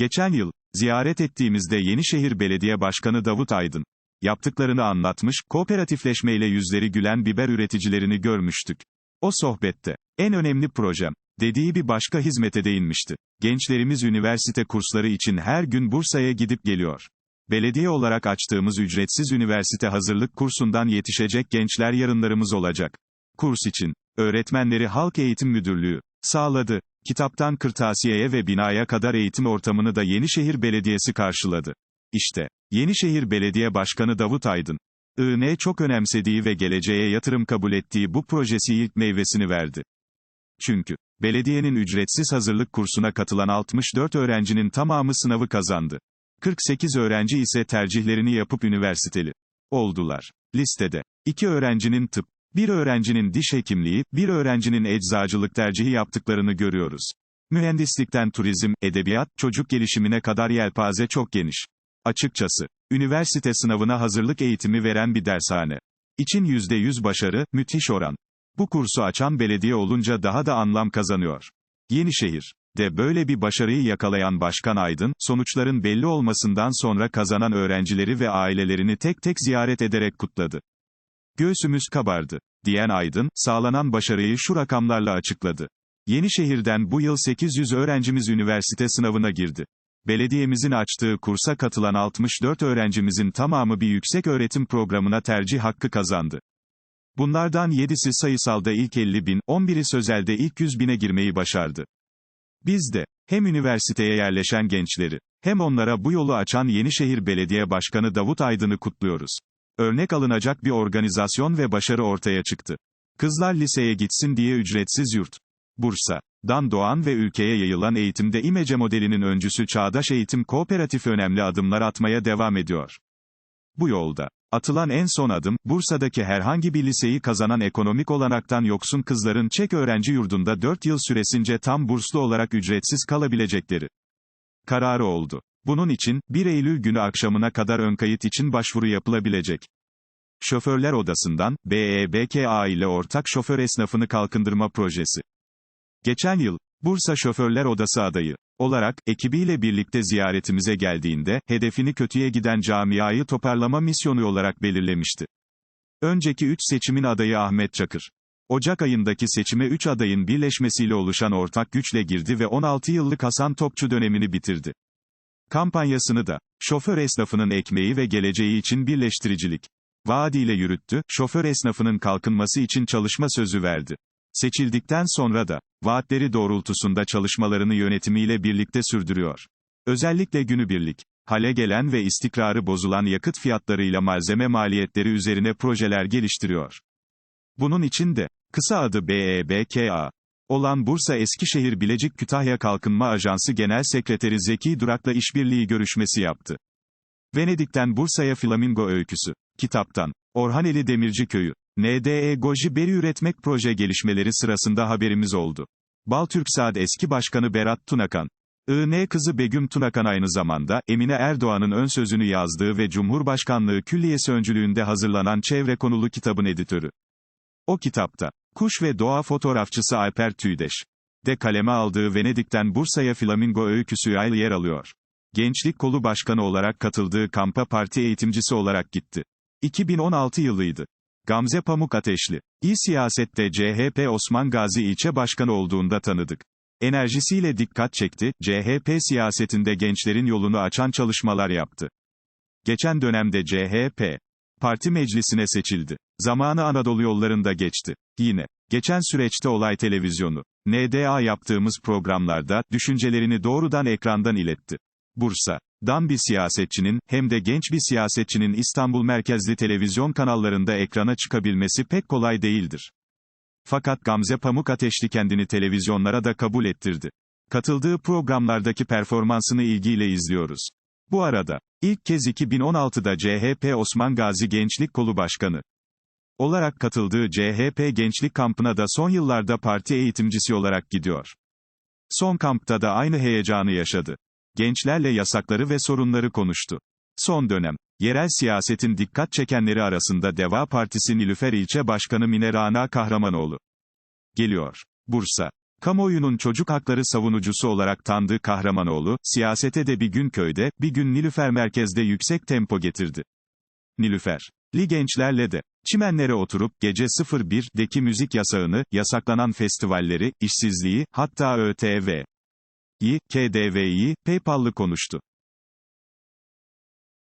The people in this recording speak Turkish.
Geçen yıl, ziyaret ettiğimizde Yenişehir Belediye Başkanı Davut Aydın, yaptıklarını anlatmış, kooperatifleşmeyle yüzleri gülen biber üreticilerini görmüştük. O sohbette, en önemli projem, dediği bir başka hizmete değinmişti. Gençlerimiz üniversite kursları için her gün Bursa'ya gidip geliyor. Belediye olarak açtığımız ücretsiz üniversite hazırlık kursundan yetişecek gençler yarınlarımız olacak. Kurs için, öğretmenleri Halk Eğitim Müdürlüğü, sağladı. Kitaptan kırtasiyeye ve binaya kadar eğitim ortamını da Yenişehir Belediyesi karşıladı. İşte, Yenişehir Belediye Başkanı Davut Aydın, IN çok önemsediği ve geleceğe yatırım kabul ettiği bu projesi ilk meyvesini verdi. Çünkü, belediyenin ücretsiz hazırlık kursuna katılan 64 öğrencinin tamamı sınavı kazandı. 48 öğrenci ise tercihlerini yapıp üniversiteli oldular. Listede, 2 öğrencinin tıp, bir öğrencinin diş hekimliği, bir öğrencinin eczacılık tercihi yaptıklarını görüyoruz. Mühendislikten turizm, edebiyat, çocuk gelişimine kadar yelpaze çok geniş. Açıkçası, üniversite sınavına hazırlık eğitimi veren bir dershane. İçin %100 başarı, müthiş oran. Bu kursu açan belediye olunca daha da anlam kazanıyor. Yenişehir de böyle bir başarıyı yakalayan Başkan Aydın, sonuçların belli olmasından sonra kazanan öğrencileri ve ailelerini tek tek ziyaret ederek kutladı. Göğsümüz kabardı, diyen Aydın, sağlanan başarıyı şu rakamlarla açıkladı. Yenişehir'den bu yıl 800 öğrencimiz üniversite sınavına girdi. Belediyemizin açtığı kursa katılan 64 öğrencimizin tamamı bir yüksek öğretim programına tercih hakkı kazandı. Bunlardan 7'si sayısalda ilk 50 bin, 11'i sözelde ilk 100 bine girmeyi başardı. Biz de, hem üniversiteye yerleşen gençleri, hem onlara bu yolu açan Yenişehir Belediye Başkanı Davut Aydın'ı kutluyoruz. Örnek alınacak bir organizasyon ve başarı ortaya çıktı. Kızlar liseye gitsin diye ücretsiz yurt. Bursa. Dan doğan ve ülkeye yayılan eğitimde İmece modelinin öncüsü Çağdaş Eğitim Kooperatifi önemli adımlar atmaya devam ediyor. Bu yolda, atılan en son adım, Bursa'daki herhangi bir liseyi kazanan ekonomik olanaktan yoksun kızların Çek öğrenci yurdunda 4 yıl süresince tam burslu olarak ücretsiz kalabilecekleri kararı oldu. Bunun için, 1 Eylül günü akşamına kadar ön kayıt için başvuru yapılabilecek. Şoförler Odası'ndan, BEBKA ile ortak şoför esnafını kalkındırma projesi. Geçen yıl, Bursa Şoförler Odası adayı olarak, ekibiyle birlikte ziyaretimize geldiğinde, hedefini kötüye giden camiayı toparlama misyonu olarak belirlemişti. Önceki 3 seçimin adayı Ahmet Çakır. Ocak ayındaki seçime 3 adayın birleşmesiyle oluşan ortak güçle girdi ve 16 yıllık Hasan Topçu dönemini bitirdi. Kampanyasını da, şoför esnafının ekmeği ve geleceği için birleştiricilik vaadiyle yürüttü, şoför esnafının kalkınması için çalışma sözü verdi. Seçildikten sonra da, vaatleri doğrultusunda çalışmalarını yönetimiyle birlikte sürdürüyor. Özellikle günübirlik, hale gelen ve istikrarı bozulan yakıt fiyatlarıyla malzeme maliyetleri üzerine projeler geliştiriyor. Bunun için de, kısa adı BEBKA, olan Bursa Eskişehir Bilecik Kütahya Kalkınma Ajansı Genel Sekreteri Zeki Durak'la işbirliği görüşmesi yaptı. Venedik'ten Bursa'ya Flamingo öyküsü. Kitaptan. Orhaneli Demirci Köyü. NDE Goji Beri üretmek proje gelişmeleri sırasında haberimiz oldu. Baltürksaat eski başkanı Berat Tunakan. IN kızı Begüm Tunakan aynı zamanda, Emine Erdoğan'ın ön sözünü yazdığı ve Cumhurbaşkanlığı Külliyesi öncülüğünde hazırlanan çevre konulu kitabın editörü. O kitapta, kuş ve doğa fotoğrafçısı Alper Tüydeş de kaleme aldığı Venedik'ten Bursa'ya Flamingo öyküsü yaylı yer alıyor. Gençlik Kolu Başkanı olarak katıldığı kampa parti eğitimcisi olarak gitti. 2016 yılıydı. Gamze Pamuk Ateşli. İyi siyasette CHP Osman Gazi ilçe başkanı olduğunda tanıdık. Enerjisiyle dikkat çekti, CHP siyasetinde gençlerin yolunu açan çalışmalar yaptı. Geçen dönemde CHP parti meclisine seçildi. Zamanı Anadolu yollarında geçti. Yine, geçen süreçte olay televizyonu, NDA yaptığımız programlarda, düşüncelerini doğrudan ekrandan iletti. Bursa, dan bir siyasetçinin, hem de genç bir siyasetçinin İstanbul merkezli televizyon kanallarında ekrana çıkabilmesi pek kolay değildir. Fakat Gamze Pamuk Ateşli kendini televizyonlara da kabul ettirdi. Katıldığı programlardaki performansını ilgiyle izliyoruz. Bu arada, ilk kez 2016'da CHP Osman Gazi Gençlik Kolu Başkanı olarak katıldığı CHP Gençlik Kampı'na da son yıllarda parti eğitimcisi olarak gidiyor. Son kampta da aynı heyecanı yaşadı. Gençlerle yasakları ve sorunları konuştu. Son dönem, yerel siyasetin dikkat çekenleri arasında Deva Partisi Nilüfer İlçe Başkanı Mine Rana Kahramanoğlu. Geliyor. Bursa. Kamuoyunun çocuk hakları savunucusu olarak tanıdığı Kahramanoğlu, siyasete de bir gün köyde, bir gün Nilüfer merkezde yüksek tempo getirdi. Nilüfer. Li gençlerle de. Çimenlere oturup, gece 01'deki müzik yasağını, yasaklanan festivalleri, işsizliği, hatta ÖTV. yi, KDV'yi, PayPal'lı konuştu.